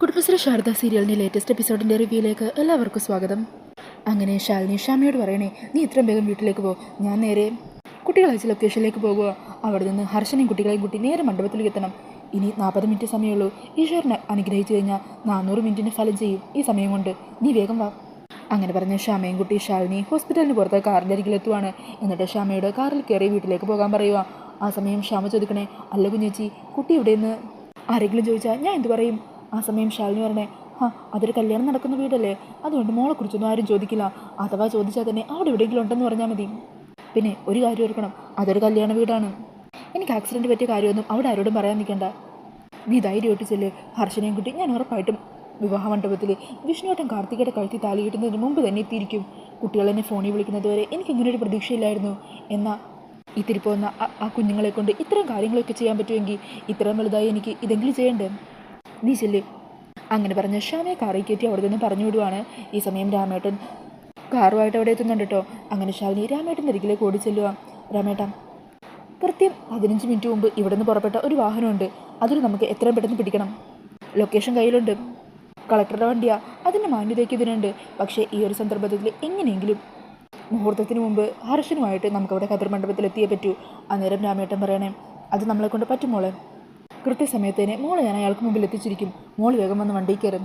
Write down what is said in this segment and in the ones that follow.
കുടുംബശ്രീ ശാരദ സീരിയലിന്റെ ലേറ്റസ്റ്റ് എപ്പിസോഡിന്റെ റിവ്യൂയിലേക്ക് എല്ലാവർക്കും സ്വാഗതം. അങ്ങനെ ശാലിനി ഷാമിയോട് പറയണേ നീ ഇത്രയും വേഗം വീട്ടിലേക്ക് പോ ഞാൻ നേരെ കുട്ടികളെ അയച്ച ലൊക്കേഷനിലേക്ക് പോകുക. അവിടെ നിന്ന് ഹർഷനെയും കുട്ടികളെയും കൂട്ടി നേരെ മണ്ഡപത്തിലേക്ക് എത്തണം. ഇനി നാൽപ്പത് മിനിറ്റ് സമയമുള്ളൂ. ഈശ്വരനെ അനുഗ്രഹിച്ചു കഴിഞ്ഞാൽ നാനൂറ് മിനിറ്റിന് ഫലം ചെയ്യും ഈ സമയം കൊണ്ട് നീ വേഗം വാ. അങ്ങനെ പറഞ്ഞ ഷാമയും കുട്ടി ശാലിനി ഹോസ്പിറ്റലിന് പുറത്ത് കാറിന്റെ അരികിലെത്തുവാണ് എന്നിട്ട് ഷാമയോട് കാറിൽ കയറി വീട്ടിലേക്ക് പോകാൻ പറയുക ആ സമയം ഷാമ ചോദിക്കണേ അല്ല കുഞ്ഞേച്ചി കുട്ടി നിന്ന് ആരെങ്കിലും ചോദിച്ചാൽ ഞാൻ എന്ത് പറയും? ആ സമയം ശാലിനി പറഞ്ഞേ ആ അതൊരു കല്യാണം നടക്കുന്ന വീടല്ലേ? അതുകൊണ്ട് മോളെക്കുറിച്ചൊന്നും ആരും ചോദിക്കില്ല. അഥവാ ചോദിച്ചാൽ തന്നെ അവിടെ എവിടെയെങ്കിലും ഉണ്ടെന്ന് പറഞ്ഞാൽ മതി. പിന്നെ ഒരു കാര്യം ഓർക്കണം അതൊരു കല്യാണ വീടാണ്. എനിക്ക് ആക്സിഡന്റ് പറ്റിയ കാര്യമൊന്നും അവിടെ ആരോടും പറയാൻ നിൽക്കണ്ട. നീ ധൈര്യമായിട്ട് ചെല്ല് ഹർഷനെയും കുട്ടി ഞാൻ ഉറപ്പായിട്ടും വിവാഹ മണ്ഡപത്തിൽ വിഷ്ണുവേട്ടൻ കാർത്തികയുടെ കഴുത്തി താലി കിട്ടുന്നതിന് മുമ്പ് തന്നെ എത്തിയിരിക്കും. കുട്ടികളെന്നെ ഫോണിൽ വിളിക്കുന്നത് വരെ എനിക്ക് ഇങ്ങനെ ഒരു പ്രതീക്ഷയില്ലായിരുന്നു. എന്നാൽ ഇത്തിരി പോകുന്ന ആ കുഞ്ഞുങ്ങളെ കൊണ്ട് ഇത്തരം കാര്യങ്ങളൊക്കെ ചെയ്യാൻ പറ്റുമെങ്കിൽ ഇത്രയും വലുതായി എനിക്ക് ഇതെങ്കിലും ചെയ്യണ്ടേ? നീ ചെല്ലേ. അങ്ങനെ പറഞ്ഞ ശ്യാമയെ കാറിൽ കയറ്റി അവിടെ നിന്ന് പറഞ്ഞു വിടുവാണ്. ഈ സമയം രാമേട്ടൻ കാറുമായിട്ട് അവിടെ എത്തുന്നുണ്ട് കേട്ടോ അങ്ങനെ ശ്യാമിനി രാമേട്ടന്റെ അരികിലേക്ക് ഓടി ചെല്ലുക രാമേട്ട കൃത്യം പതിനഞ്ച് മിനിറ്റ് മുമ്പ് ഇവിടെ നിന്ന് പുറപ്പെട്ട ഒരു വാഹനമുണ്ട്. അതിൽ നമുക്ക് എത്രയും പെട്ടെന്ന് പിടിക്കണം. ലൊക്കേഷൻ കയ്യിലുണ്ട്. കളക്ടറുടെ വണ്ടിയാ. അതിന്റെ മാന്യതയ്ക്ക് ഇതിനുണ്ട്. പക്ഷേ ഈ ഒരു സന്ദർഭത്തിൽ എങ്ങനെയെങ്കിലും മുഹൂർത്തത്തിന് മുമ്പ് ഹർഷനുമായിട്ട് നമുക്കവിടെ കതിർ മണ്ഡപത്തിൽ എത്തിയേ പറ്റൂ. അന്നേരം രാമേട്ടൻ പറയണേ അത് നമ്മളെ കൊണ്ട് പറ്റും മോളെ കൃത്യസമയത്ത് തന്നെ മോളെ ഞാൻ അയാൾക്ക് മുമ്പിൽ എത്തിച്ചിരിക്കും. മോൾ വേഗം വന്ന് വണ്ടി കയറും.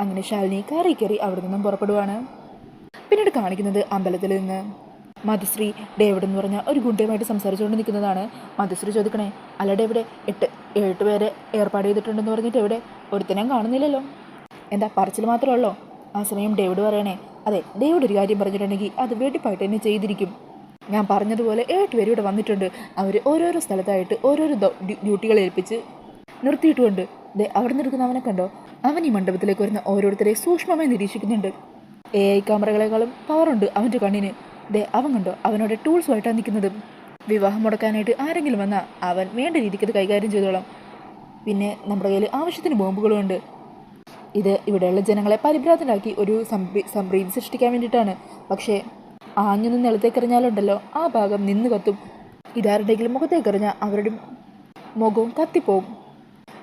അങ്ങനെ ശാലിനി കയറി കയറി അവിടെ നിന്നും പുറപ്പെടുവാണ്. പിന്നീട് കാണിക്കുന്നത് അമ്പലത്തിൽ നിന്ന്. മധുശ്രീ ഡേവിഡ് എന്ന് പറഞ്ഞ ഒരു ഗുണ്ടയുമായിട്ട് സംസാരിച്ചുകൊണ്ട് നിൽക്കുന്നതാണ്. മധുശ്രീ ചോദിക്കണേ അല്ല ഡേവിടെ എട്ട് എട്ട് പേരെ ഏർപ്പാട് ചെയ്തിട്ടുണ്ടെന്ന് പറഞ്ഞിട്ട് എവിടെ? ഒരുത്തനെയും കാണുന്നില്ലല്ലോ. എന്താ പറച്ചിൽ മാത്രമേ ഉള്ളോ? ആ സമയം ഡേവിഡ് പറയണേ. അതെ ഡേവിഡ് ഒരു കാര്യം പറഞ്ഞിട്ടുണ്ടെങ്കിൽ അത് വെട്ടിപ്പായിട്ട് തന്നെ ചെയ്തിരിക്കും. ഞാൻ പറഞ്ഞതുപോലെ ഏട്ട് പേര് ഇവിടെ വന്നിട്ടുണ്ട്. അവർ ഓരോരോ സ്ഥലത്തായിട്ട് ഓരോരോ ഡ്യൂട്ടികൾ ഏൽപ്പിച്ച് നിർത്തിയിട്ടുമുണ്ട്. ദേ അവിടെ നിൽക്കുന്ന അവനെ കണ്ടോ? അവൻ ഈ മണ്ഡപത്തിലേക്ക് വരുന്ന ഓരോരുത്തരെ സൂക്ഷ്മമായി നിരീക്ഷിക്കുന്നുണ്ട്. എ ഐ ക്യാമറകളെക്കാളും പവറുണ്ട് അവന്റെ കണ്ണിന്. ദേ അവൻ കണ്ടോ? അവനോട് ടൂൾസുമായിട്ടാണ് നിൽക്കുന്നത്. വിവാഹം മുടക്കാനായിട്ട് ആരെങ്കിലും വന്നാൽ അവൻ വേണ്ട രീതിക്ക് അത് കൈകാര്യം ചെയ്തോളാം. പിന്നെ നമ്മുടെ കയ്യിൽ ആവശ്യത്തിന് ബോംബുകളും ഉണ്ട്. ഇത് ഇവിടെയുള്ള ജനങ്ങളെ പരിഭ്രാന്തരാക്കി ഒരു സംഭ്രീതി സൃഷ്ടിക്കാൻ വേണ്ടിയിട്ടാണ്. പക്ഷേ ആഞ്ഞൊന്ന് നിലത്തേക്കെറിഞ്ഞാലുണ്ടല്ലോ. ആ ഭാഗം നിന്ന് കത്തും. ഇതാരുടെങ്കിലും മുഖത്തേക്കെറിഞ്ഞാൽ അവരുടെ മുഖവും കത്തിപ്പോവും.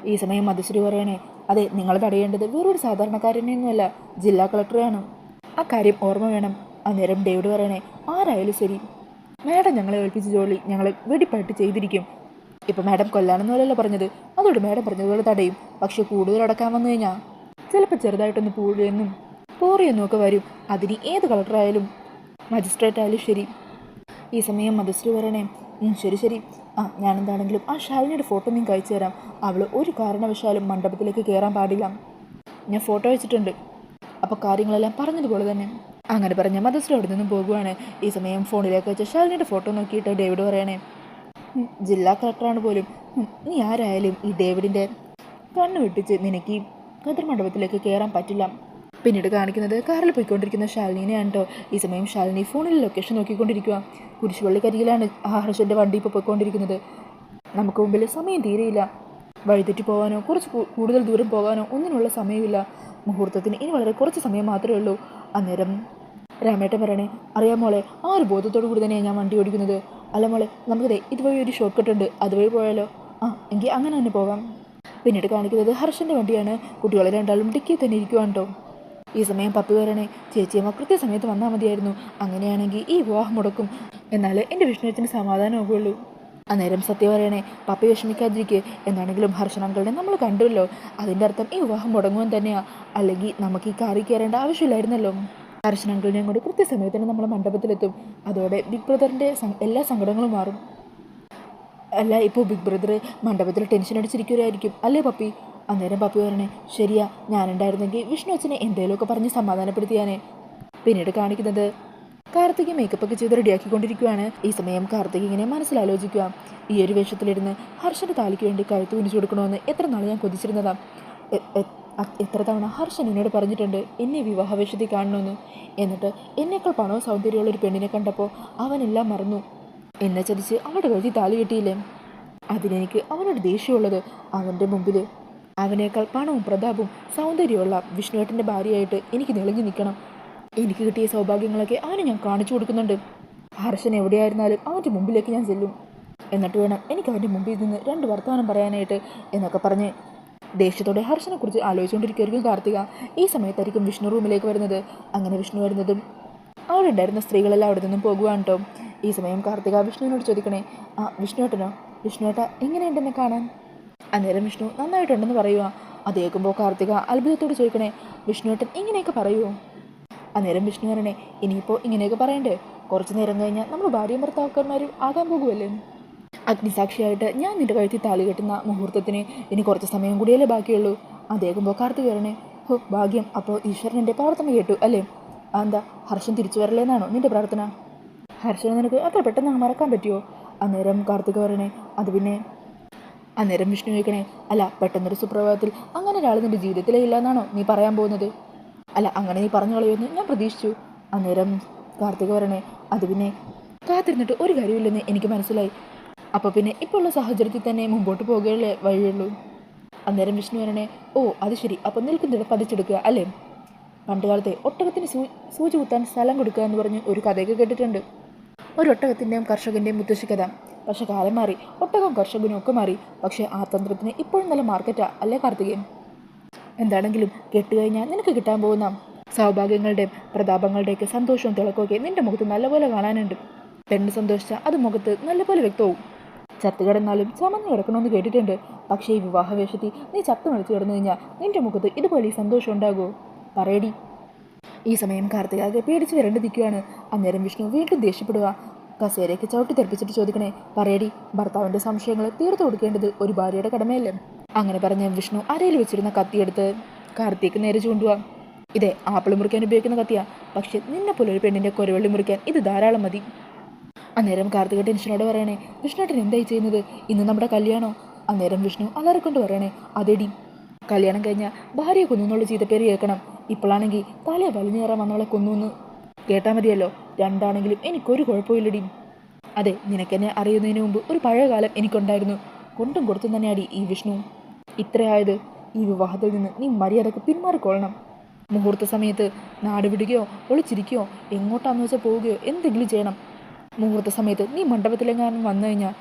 ഈ സമയം മധുശ്രീ പറയണേ അതെ നിങ്ങൾ തടയേണ്ടത് വേറൊരു സാധാരണക്കാരനെയൊന്നുമല്ല ജില്ലാ കളക്ടറെയാണ്. ആ കാര്യം ഓർമ്മ വേണം. അന്നേരം ഡേവിഡ് പറയണേ ആരായാലും ശരി. മാഡം ഞങ്ങളെ ഏൽപ്പിച്ച ജോലി ഞങ്ങൾ വെടിപ്പായിട്ട് ചെയ്തിരിക്കും. ഇപ്പം മാഡം കൊല്ലാനെന്നല്ലല്ലോ പറഞ്ഞത്. അതോട് മാഡം പറഞ്ഞതുപോലെ തടയും. പക്ഷെ കൂടുതൽ അടക്കാൻ വന്നു കഴിഞ്ഞാൽ ചിലപ്പോൾ ചെറുതായിട്ടൊന്ന് പൂഴിയെന്നും പോറിയെന്നും ഒക്കെ വരും. അതിന് ഏത് കളക്ടറായാലും മജിസ്ട്രേറ്റ് ആയാലും ശരി. ഈ സമയം മധുശ്രീ പറയണേ ശരി ശരി. ആ ഞാനെന്താണെങ്കിലും ആ ഷാലിനിയുടെ ഫോട്ടോ നീ കഴിച്ചു തരാം. അവൾ ഒരു കാരണവശാലും മണ്ഡപത്തിലേക്ക് കയറാൻ പാടില്ല. ഞാൻ ഫോട്ടോ വെച്ചിട്ടുണ്ട്. അപ്പോൾ കാര്യങ്ങളെല്ലാം പറഞ്ഞതുപോലെ തന്നെ. അങ്ങനെ പറഞ്ഞ മധുശ്രീ അവിടെ നിന്നും പോകുവാണ്. ഈ സമയം ഫോണിലേക്ക് വെച്ച ഷാലിനിയുടെ ഫോട്ടോ നോക്കിയിട്ട് ഡേവിഡ് പറയണേ. ജില്ലാ കളക്ടറാണ് പോലും. നീ ആരായാലും ഈ ഡേവിഡിന്റെ കണ്ണു വെട്ടിച്ച് നിനക്ക് ഈ ഖദർ മണ്ഡപത്തിലേക്ക് കയറാൻ പറ്റില്ല. പിന്നീട് കാണിക്കുന്നത് കാറിൽ പോയിക്കൊണ്ടിരിക്കുന്ന ശാലിനിയാണ് കേട്ടോ. ഈ സമയം ശാലിനി ഫോണിൽ ലൊക്കേഷൻ നോക്കിക്കൊണ്ടിരിക്കുക കുരിശുപള്ളിക്കരികിലാണ് ഹർഷന്റെ വണ്ടി ഇപ്പോൾ പോയിക്കൊണ്ടിരിക്കുന്നത്. നമുക്ക് മുമ്പിൽ സമയം തീരെയില്ല. വഴിതെറ്റി പോകാനോ കുറച്ച് കൂടുതൽ ദൂരം പോകാനോ ഒന്നിനുള്ള സമയമില്ല. മുഹൂർത്തത്തിന് ഇനി വളരെ കുറച്ച് സമയം മാത്രമേ ഉള്ളൂ. അന്നേരം രാമേട്ടൻ പറയണേ അറിയാം മോളെ ആ ഒരു ബോധത്തോടു കൂടി തന്നെയാണ് ഞാൻ വണ്ടി ഓടിക്കുന്നത്. അല്ല മോളെ നമുക്കിതേ ഇതുവഴി ഒരു ഷോർട്ട് കട്ട് ഉണ്ട്. അതുവഴി പോയാലോ? ആ എങ്കിൽ അങ്ങനെ തന്നെ പോകാം. പിന്നീട് കാണിക്കുന്നത് ഹർഷന്റെ വണ്ടിയാണ്. കുട്ടികളെ രണ്ടാളും ഡിക്കി തന്നെ ഇരിക്കുവാണ് കേട്ടോ. ഈ സമയം പപ്പി വരണേ ചേച്ചിയമ്മ കൃത്യസമയത്ത് വന്നാൽ മതിയായിരുന്നു. അങ്ങനെയാണെങ്കിൽ ഈ വിവാഹം മുടക്കും. എന്നാൽ എന്റെ വിഷ്ണുവിന് സമാധാനമാകുള്ളൂ അന്നേരം സത്യം പറയണേ പപ്പി വിഷമിക്കാതിരിക്കുക എന്നാണെങ്കിലും ഹർഷണങ്ങളുടെ നമ്മൾ കണ്ടുവല്ലോ. അതിന്റെ അർത്ഥം ഈ വിവാഹം മുടങ്ങുവാൻ തന്നെയാ. അല്ലെങ്കിൽ നമുക്ക് ഈ കാറി കയറേണ്ട ആവശ്യമില്ലായിരുന്നല്ലോ. കൂടി കൃത്യസമയത്ത് തന്നെ നമ്മൾ മണ്ഡപത്തിലെത്തും. അതോടെ ബിഗ് ബ്രദറിന്റെ എല്ലാ സങ്കടങ്ങളും മാറും. അല്ല ഇപ്പോൾ ബിഗ് ബ്രദർ മണ്ഡപത്തിൽ ടെൻഷൻ അടിച്ചിരിക്കുകയായിരിക്കും അല്ലേ പപ്പി? അന്നേരം പപ്പി പറഞ്ഞു ശരിയാ ഞാനുണ്ടായിരുന്നെങ്കിൽ വിഷ്ണു അച്ഛനെ എന്തേലുമൊക്കെ പറഞ്ഞ് സമാധാനപ്പെടുത്തിയാനേ. പിന്നീട് കാണിക്കുന്നത് കാർത്തിക് മേക്കപ്പ് ഒക്കെ ചെയ്ത് റെഡിയാക്കിക്കൊണ്ടിരിക്കുകയാണ് ഈ സമയം കാർത്തിക് ഇങ്ങനെ മനസ്സിലാലോചിക്കുക ഈ ഒരു വേഷത്തിലിരുന്ന് ഹർഷന്റെ താലിക്ക് വേണ്ടി കഴുത്ത് കുനിച്ചു കൊടുക്കണമെന്ന് എത്ര നാൾ ഞാൻ കൊതിച്ചിരുന്നതാ. എത്ര തവണ ഹർഷൻ എന്നോട് പറഞ്ഞിട്ടുണ്ട് എന്നെ വിവാഹ വേഷത്തിൽ കാണണമെന്ന് എന്നിട്ട് എന്നേക്കാൾ പണവും സൗന്ദര്യമുള്ള ഒരു പെണ്ണിനെ കണ്ടപ്പോൾ അവനെല്ലാം മറന്നു. എന്നെ ചതിച്ച് അവളുടെ കഴുതി താലി കെട്ടിയില്ലേ? അതിനെനിക്ക് അവനോട് ദേഷ്യമുള്ളത് അവന്റെ മുമ്പിൽ അവനേക്കാൾ പണവും പ്രതാപവും സൗന്ദര്യമുള്ള വിഷ്ണുവേട്ടന്റെ ഭാര്യയായിട്ട് എനിക്ക് നിളഞ്ഞു നിൽക്കണം. എനിക്ക് കിട്ടിയ സൗഭാഗ്യങ്ങളൊക്കെ അവന് ഞാൻ കാണിച്ചു കൊടുക്കുന്നുണ്ട്. ഹർഷൻ എവിടെയായിരുന്നാലും അവന്റെ മുമ്പിലേക്ക് ഞാൻ ചെല്ലും. എന്നിട്ട് വേണം എനിക്ക് അവന്റെ മുമ്പിൽ നിന്ന് രണ്ട് വർത്തമാനം പറയാനായിട്ട് എന്നൊക്കെ പറഞ്ഞ്. ദേഷ്യത്തോടെ ഹർഷനെ കുറിച്ച് ആലോചിച്ചുകൊണ്ടിരിക്കുകയായിരിക്കും കാർത്തിക. ഈ സമയത്തായിരിക്കും വിഷ്ണു റൂമിലേക്ക് വരുന്നത്. അങ്ങനെ വിഷ്ണു വരുന്നതും അവിടെ ഉണ്ടായിരുന്ന സ്ത്രീകളെല്ലാം അവിടെ നിന്നും പോകുവാണ് കേട്ടോ ഈ സമയം കാർത്തിക വിഷ്ണുവിനോട് ചോദിക്കണേ ആ വിഷ്ണുവേട്ടനോ? വിഷ്ണുവേട്ട എങ്ങനെയുണ്ടെന്നെ കാണാൻ? അന്നേരം വിഷ്ണു നന്നായിട്ടുണ്ടെന്ന് പറയുക അത് കേൾക്കുമ്പോൾ കാർത്തിക അത്ഭുതത്തോട് ചോദിക്കണേ വിഷ്ണുവേട്ടൻ ഇങ്ങനെയൊക്കെ പറയുമോ അന്നേരം വിഷ്ണു പറയണേ ഇനിയിപ്പോൾ ഇങ്ങനെയൊക്കെ പറയണ്ടേ? കുറച്ച് നേരം കഴിഞ്ഞാൽ നമ്മൾ ഭാര്യയും ഭർത്താക്കന്മാരും ആകാൻ പോകുമല്ലേ അഗ്നിസാക്ഷിയായിട്ട് ഞാൻ നിന്റെ കഴുത്തിൽ താലി കെട്ടുന്ന മുഹൂർത്തത്തിന് ഇനി കുറച്ച് സമയം കൂടിയല്ലേ ബാക്കിയുള്ളൂ. അതേക്കുമ്പോൾ കാർത്തിക വരണേ ഹോ ഭാഗ്യം. അപ്പോൾ ഈശ്വരൻ എന്റെ പ്രാർത്ഥന കേട്ടു അല്ലേ? എന്താ ഹർഷൻ തിരിച്ചു വരലേന്നാണോ നിന്റെ പ്രാർത്ഥന? ഹർഷനെ നിനക്ക് അത്ര പെട്ടെന്ന് മറക്കാൻ പറ്റുമോ അന്നേരം കാർത്തിക പറയണേ അത് പിന്നെ അന്നേരം വിഷ്ണു ചോദിക്കണേ അല്ല പെട്ടെന്നൊരു സുപ്രഭാതത്തിൽ അങ്ങനെ ഒരാൾ നിന്റെ ജീവിതത്തിലേ ഇല്ലാന്നാണോ നീ പറയാൻ പോകുന്നത്? അല്ല അങ്ങനെ നീ പറഞ്ഞു കളയുമെന്ന് ഞാൻ പ്രതീക്ഷിച്ചു. അന്നേരം കാർത്തിക പറയണേ അത് പിന്നെ കാത്തിരുന്നിട്ട് ഒരു കാര്യമില്ലെന്ന് എനിക്ക് മനസ്സിലായി. അപ്പോൾ പിന്നെ ഇപ്പോൾ ഉള്ള സാഹചര്യത്തിൽ തന്നെ മുമ്പോട്ട് പോകുകയല്ലേ വഴിയുള്ളൂ? അന്നേരം വിഷ്ണു പറയണേ ഓ അത് ശരി. അപ്പം നിൽക്കുന്നിട പതിച്ചെടുക്കുക അല്ലേ? പണ്ട് കാലത്തെ ഒട്ടകത്തിന് സൂ സൂചി കുത്താൻ സ്ഥലം കൊടുക്കുക എന്ന് പറഞ്ഞ് ഒരു കഥയൊക്കെ കേട്ടിട്ടുണ്ട്. ഒരു ഒട്ടകത്തിന്റെയും കർഷകന്റെയും മുത്തശ്ശി കഥ പക്ഷെ കാലം മാറി ഒട്ടകം കർഷകനും ഒക്കെ മാറി. പക്ഷേ ആ തന്ത്രത്തിന് ഇപ്പോഴും നല്ല മാർക്കറ്റാ അല്ലേ കാർത്തികേയൻ എന്താണെങ്കിലും കെട്ടുകഴിഞ്ഞാൽ നിനക്ക് കിട്ടാൻ പോകുന്ന സൗഭാഗ്യങ്ങളുടെയും പ്രതാപങ്ങളുടെയൊക്കെ സന്തോഷവും തിളക്കമൊക്കെ നിന്റെ മുഖത്ത് നല്ലപോലെ കാണാനുണ്ട്. പെണ്ണ് സന്തോഷിച്ച അത് മുഖത്ത് നല്ലപോലെ വ്യക്തവും. ചത്തു കിടന്നാലും ചമന്ന് കിടക്കണമെന്ന് കേട്ടിട്ടുണ്ട്. പക്ഷേ ഈ വിവാഹ വേഷത്തിൽ നീ ചത്തു മളിച്ചു കിടന്നു കഴിഞ്ഞാൽ നിന്റെ മുഖത്ത് ഇതുപോലെ ഈ സന്തോഷം ഉണ്ടാകുമോ? പറയടി. ഈ സമയം കാർത്തികാകെ പേടിച്ച് വരേണ്ടിരിക്കുകയാണ് നിൽക്കുകയാണ്. അന്നേരം വിഷ്ണു വീണ്ടും ദേഷ്യപ്പെടുക. കസേരയ്ക്ക് ചവിട്ടി തെറിപ്പിച്ചിട്ട് ചോദിക്കണേ പറയടി ഭർത്താവിന്റെ സംശയങ്ങൾ തീർത്തു കൊടുക്കേണ്ടത് ഒരു ഭാര്യയുടെ കടമയല്ലേ? അങ്ങനെ പറഞ്ഞ വിഷ്ണു അരയിൽ വെച്ചിരുന്ന കത്തിയെടുത്ത് കാർത്തിക്ക് നേരെ ചൂണ്ടുക ഇതെ ആപ്പിൾ മുറിക്കാൻ ഉപയോഗിക്കുന്ന കത്തിയാ. പക്ഷെ നിന്നെ പോലെ ഒരു പെണ്ണിന്റെ കൊരവള്ളി മുറിക്കാൻ ഇത് ധാരാളം മതി. അന്നേരം കാർത്തിക ടെൻഷനോടെ പറയണേ വിഷ്ണുട്ടൻ എന്തായി ചെയ്യുന്നത്? ഇന്ന് നമ്മുടെ കല്യാണോ? അന്നേരം വിഷ്ണു അലറിക്കൊണ്ട് പറയണേ അതെടി കല്യാണം കഴിഞ്ഞാൽ ഭാര്യയെ കൊന്നു ചീത്തപ്പേര് കേൾക്കണം. ഇപ്പോഴാണെങ്കിൽ തലയെ വലിഞ്ഞേറാൻ വന്നവളെ കൊന്നു കേട്ടാൽ മതിയല്ലോ. രണ്ടാണെങ്കിലും എനിക്കൊരു കുഴപ്പമില്ലടി. അതെ നിനക്കെന്നെ അറിയുന്നതിന് മുമ്പ് ഒരു പഴയ കാലം എനിക്കുണ്ടായിരുന്നു. കൊണ്ടും കൊടുത്തും തന്നെയാടി ഈ വിഷ്ണു. ഇത്രയായത് ഈ വിവാഹത്തിൽ നിന്ന് നീ മര്യാദയ്ക്ക് പിന്മാറിക്കൊള്ളണം. മുഹൂർത്ത സമയത്ത് നാട് വിടുകയോ ഒളിച്ചിരിക്കുകയോ എങ്ങോട്ടാന്ന് വെച്ചാൽ പോവുകയോ എന്തെങ്കിലും ചെയ്യണം. മുഹൂർത്ത സമയത്ത് നീ മണ്ഡപത്തിലെങ്ങാനും വന്നു കഴിഞ്ഞാൽ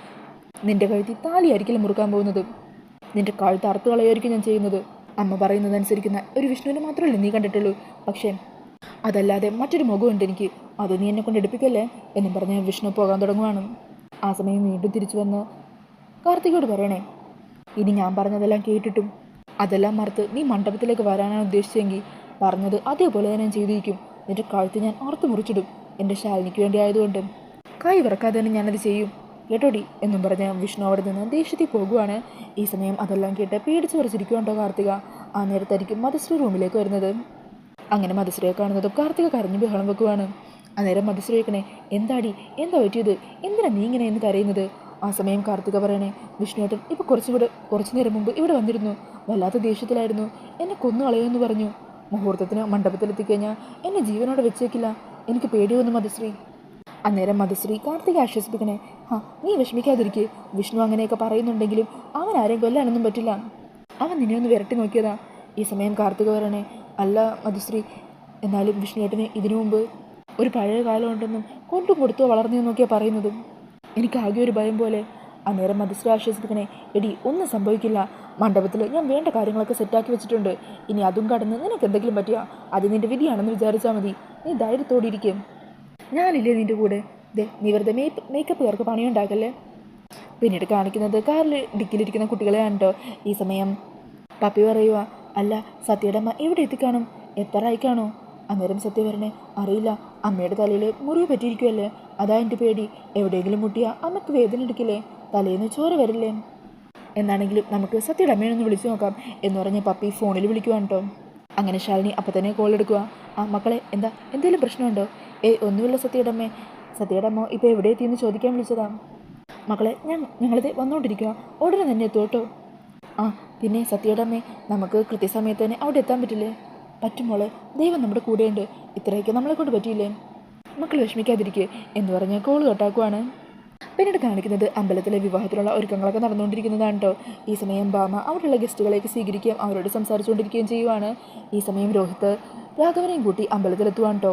നിന്റെ കഴുത്തിൽ താലിയായിരിക്കില്ല മുറുക്കാൻ പോകുന്നത്? നിന്റെ കഴുത്ത് അറുത്ത് കളയായിരിക്കും ഞാൻ ചെയ്യുന്നത്. അമ്മ പറയുന്നതനുസരിക്കുന്ന ഒരു വിഷ്ണുവിനെ മാത്രമല്ലേ നീ കണ്ടിട്ടുള്ളൂ. പക്ഷേ അതല്ലാതെ മറ്റൊരു മുഖമുണ്ട് എനിക്ക്. അത് നീ എന്നെ കൊണ്ട് എടുപ്പിക്കല്ലേ? എന്നും പറഞ്ഞ് വിഷ്ണു പോകാൻ തുടങ്ങുവാണ്. ആ സമയം വീണ്ടും തിരിച്ചു വന്ന് കാർത്തികയോട് പറയണേ ഇനി ഞാൻ പറഞ്ഞതെല്ലാം കേട്ടിട്ടും അതെല്ലാം മറുത്ത് നീ മണ്ഡപത്തിലേക്ക് വരാനാണ് ഉദ്ദേശിച്ചെങ്കിൽ പറഞ്ഞത് അതേപോലെ തന്നെ ചെയ്തിരിക്കും. നിന്റെ കഴുത്ത് ഞാൻ ഓർത്തു മുറിച്ചിടും. എന്റെ ശാലിനിക്ക് വേണ്ടി ആയതുകൊണ്ട് കൈ വിറക്കാതെ തന്നെ ഞാനത് ചെയ്യും. കേട്ടോടി? എന്നും പറഞ്ഞ് വിഷ്ണു അവിടെ നിന്ന് ദേഷ്യത്തിൽ പോകുവാണ്. ഈ സമയം അതെല്ലാം കേട്ട് പേടിച്ച് പറിച്ചിരിക്കുവാണ്ടോ കാർത്തിക. ആ നേരത്തായിരിക്കും മധുശ്രീ റൂമിലേക്ക് വരുന്നത്. അങ്ങനെ മധുശ്രീയെ കാണുന്നതും കാർത്തിക കരഞ്ഞു ബഹളം വെക്കുവാണ്. അന്നേരം മധുശ്രീ എന്താടി? എന്താ പറ്റിയത്? എന്തിനാ നീ ഇങ്ങനെ എന്ന് കരയുന്നത്? ആ സമയം കാർത്തിക പറയണേ വിഷ്ണുവേട്ടൻ ഇപ്പോൾ കുറച്ചുകൂടെ കുറച്ചു നേരം മുമ്പ് ഇവിടെ വന്നിരുന്നു. വല്ലാത്ത ദേഷ്യത്തിലായിരുന്നു. എന്നെ കൊന്നു കളയുമെന്ന് പറഞ്ഞു. മുഹൂർത്തത്തിന് മണ്ഡപത്തിലെത്തിക്കഴിഞ്ഞാൽ എന്നെ ജീവനോടെ വെച്ചേക്കില്ല. എനിക്ക് പേടി വന്നു മധുശ്രീ. അന്നേരം മധുശ്രീ കാർത്തിക ആശ്വസിപ്പിക്കണേ ഹാ നീ വിഷമിക്കാതിരിക്കേ. വിഷ്ണു അങ്ങനെയൊക്കെ പറയുന്നുണ്ടെങ്കിലും അവൻ ആരെയും കൊല്ലാനൊന്നും പറ്റില്ല. അവൻ നിന്നെ ഒന്ന് വിരട്ടി നോക്കിയതാ. ഈ സമയം കാർത്തിക പറയണേ അല്ല മധുശ്രീ എന്നാലും വിഷ്ണുവേട്ടന് ഇതിനു മുമ്പ് ഒരു പഴയ കാലം ഉണ്ടെന്നും കൊണ്ടും കൊടുത്തോ വളർന്നു നോക്കിയാ പറയുന്നതും എനിക്ക് ആകെ ഒരു ഭയം പോലെ. അന്നേരം മധുശ്രീ ആശ്വസിപ്പിക്കണേ എടി ഒന്നും സംഭവിക്കില്ല. മണ്ഡപത്തിൽ ഞാൻ വേണ്ട കാര്യങ്ങളൊക്കെ സെറ്റാക്കി വെച്ചിട്ടുണ്ട്. ഇനി അതും കടന്ന് നിനക്ക് എന്തെങ്കിലും പറ്റിയാ അത് നിന്റെ വിധിയാണെന്ന് വിചാരിച്ചാൽ മതി. നീ ധൈര്യത്തോടെ ഇരിക്കും. ഞാനില്ലേ നിന്റെ കൂടെ? ദേ നീ വെറുതെ മേപ്പ് മേക്കപ്പ് കാർക്ക് പണിയുണ്ടാക്കല്ലേ? പിന്നീട് കാണിക്കുന്നത് കാറിൽ ഡിക്കിലിരിക്കുന്ന കുട്ടികളെ കേട്ടോ ഈ സമയം പപ്പി പറയുക അല്ല സത്യയുടെ അമ്മ എവിടെ എത്തിക്കാണും. എത്ര ആയിക്കാണോ? അന്നേരം സത്യവരനെ അറിയില്ല അമ്മയുടെ തലയിൽ മുറിവ് പറ്റിയിരിക്കുമല്ലേ അതാ എന്റെ പേടി. എവിടെയെങ്കിലും മുട്ടിയാ അമ്മയ്ക്ക് വേദന എടുക്കില്ലേ? തലേന്ന് ചോര വരില്ലേ? എന്നാണെങ്കിലും നമുക്ക് സത്യയുടെ ഒന്ന് വിളിച്ചു നോക്കാം എന്ന് പറഞ്ഞ പപ്പി ഫോണിൽ വിളിക്കുവാണ് കേട്ടോ അങ്ങനെ ശാലിനി അപ്പം തന്നെ കോൾ എടുക്കുക ആ മക്കളെ എന്താ? എന്തെങ്കിലും പ്രശ്നമുണ്ടോ? ഏയ് ഒന്നുമില്ല സത്യയുടെ അമ്മേ. സത്യയുടെ അമ്മ ഇപ്പോൾ എവിടെ എത്തിയെന്ന് ചോദിക്കാൻ വിളിച്ചതാ. മക്കളെ ഞാൻ ഞങ്ങളിത് വന്നുകൊണ്ടിരിക്കുക ഉടനെ തന്നെ എത്തും കേട്ടോ ആ പിന്നെ സത്യയുടെ അമ്മേ നമുക്ക് കൃത്യസമയത്ത് തന്നെ അവിടെ എത്താൻ പറ്റില്ലേ? പറ്റും മോളെ. ദൈവം നമ്മുടെ കൂടെയുണ്ട്. ഇത്രയൊക്കെ നമ്മളെ കൊണ്ട് പറ്റിയില്ലേ? മക്കൾ വിഷമിക്കാതിരിക്കുക എന്ന് പറഞ്ഞ കോൾ കട്ടാക്കുവാണ്. പിന്നീട് കാണിക്കുന്നത് അമ്പലത്തിലെ വിവാഹത്തിലുള്ള ഒരുക്കങ്ങളൊക്കെ നടന്നുകൊണ്ടിരിക്കുന്നതാണ് കേട്ടോ ഈ സമയം ബാമ അവിടെയുള്ള ഗസ്റ്റുകളേക്ക് സ്വീകരിക്കുകയും അവരോട് സംസാരിച്ചുകൊണ്ടിരിക്കുകയും ചെയ്യുവാണ്. ഈ സമയം രോഹിത്ത് രാഘവനെയും കൂട്ടി അമ്പലത്തിലെത്തുവാണ് കേട്ടോ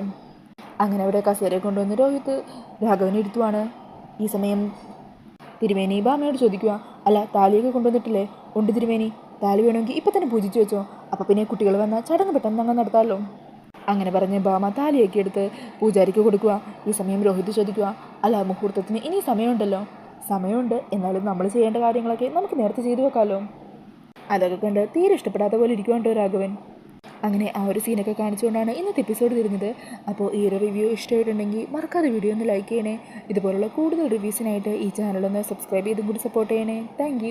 അങ്ങനെ അവിടെ കസേരയെ കൊണ്ടുവന്ന് രോഹിത്ത് രാഘവനെ ഇരുത്തുവാണ്. ഈ സമയം തിരുമേനി ബാമയോട് ചോദിക്കുക അല്ല താലിയൊക്കെ കൊണ്ടുവന്നിട്ടില്ലേ? ഉണ്ട് തിരുമേനി. താലി വേണമെങ്കിൽ ഇപ്പം തന്നെ പൂജിച്ചു വെച്ചോ. അപ്പോൾ പിന്നെ കുട്ടികൾ വന്നാൽ ചടങ്ങ് പെട്ടെന്ന് അങ്ങ് നടത്താമല്ലോ അങ്ങനെ പറഞ്ഞ് ബാമ താലിയൊക്കെ എടുത്ത് പൂജാരിക്ക് കൊടുക്കുക ഈ സമയം രോഹിത് ചോദിക്കുക അല്ല മുഹൂർത്തത്തിന് ഇനി സമയമുണ്ടല്ലോ. സമയമുണ്ട്. എന്നാലും നമ്മൾ ചെയ്യേണ്ട കാര്യങ്ങളൊക്കെ നമുക്ക് നേരത്തെ ചെയ്തു വെക്കാമല്ലോ അതൊക്കെ കണ്ട് തീരെ ഇഷ്ടപ്പെടാത്ത പോലെ ഇരിക്കുവാണ്ടോ രാഘവൻ. അങ്ങനെ ആ ഒരു സീനൊക്കെ കാണിച്ചുകൊണ്ടാണ് ഇന്നത്തെ എപ്പിസോഡ് തിരിഞ്ഞത് അപ്പോൾ ഈ ഒരു റിവ്യൂ ഇഷ്ടമായിട്ടുണ്ടെങ്കിൽ മറക്കാതെ വീഡിയോ ഒന്ന് ലൈക്ക് ചെയ്യണേ. ഇതുപോലുള്ള കൂടുതൽ റിവ്യൂസിനായിട്ട് ഈ ചാനലൊന്ന് സബ്സ്ക്രൈബ് ചെയ്തും കൂടി സപ്പോർട്ട് ചെയ്യണേ. താങ്ക്